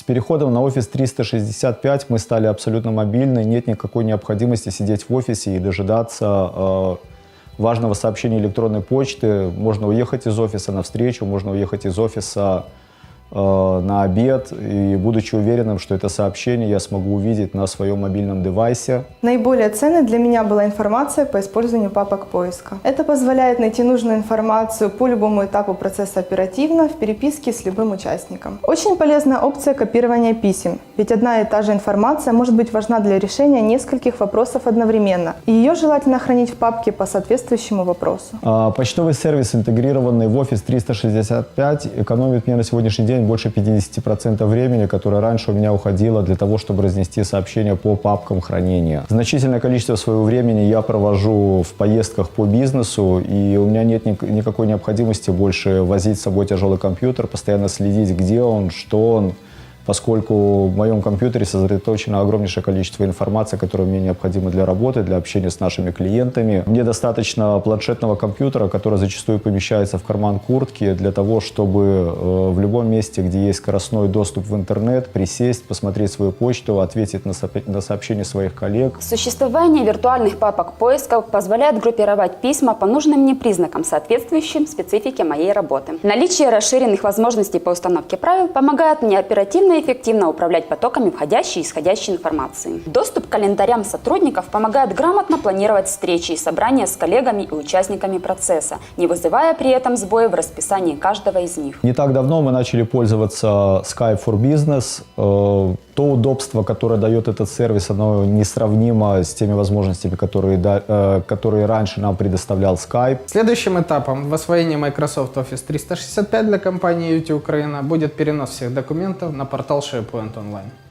С переходом на Office 365 мы стали абсолютно мобильны, нет никакой необходимости сидеть в офисе и дожидаться э, важного сообщения электронной почты. Можно уехать из офиса на встречу, можно уехать из офиса на обед, и будучи уверенным, что это сообщение я смогу увидеть на своем мобильном девайсе. Наиболее ценной для меня была информация по использованию папок поиска. Это позволяет найти нужную информацию по любому этапу процесса оперативно в переписке с любым участником. Очень полезна опция копирования писем, ведь одна и та же информация может быть важна для решения нескольких вопросов одновременно, и ее желательно хранить в папке по соответствующему вопросу. А, Почтовый сервис, интегрированный в Office 365, экономит мне на сегодняшний день больше 50% времени, которое раньше у меня уходило для того, чтобы разнести сообщения по папкам хранения. Значительное количество своего времени я провожу в поездках по бизнесу, и у меня нет ник- никакой необходимости больше возить с собой тяжелый компьютер, постоянно следить, где он, что он, поскольку в моем компьютере сосредоточено огромнейшее количество информации, которая мне необходима для работы, для общения с нашими клиентами. Мне достаточно планшетного компьютера, который зачастую помещается в карман куртки для того, чтобы э, в любом месте, где есть скоростной доступ в интернет, присесть, посмотреть свою почту, ответить на, сопе- на сообщения своих коллег. Существование виртуальных папок поиска позволяет группировать письма по нужным мне признакам, соответствующим специфике моей работы. Наличие расширенных возможностей по установке правил помогает мне оперативно эффективно управлять потоками входящей и исходящей информации. Доступ к календарям сотрудников помогает грамотно планировать встречи и собрания с коллегами и участниками процесса, не вызывая при этом сбоя в расписании каждого из них. Не так давно мы начали пользоваться Skype for Business. Э, То удобство, которое дает этот сервис, оно несравнимо с теми возможностями, которые, э, которые раньше нам предоставлял Skype. Следующим этапом в освоении Microsoft Office 365 для компании UT Украина будет перенос всех документов на портал SharePoint Online.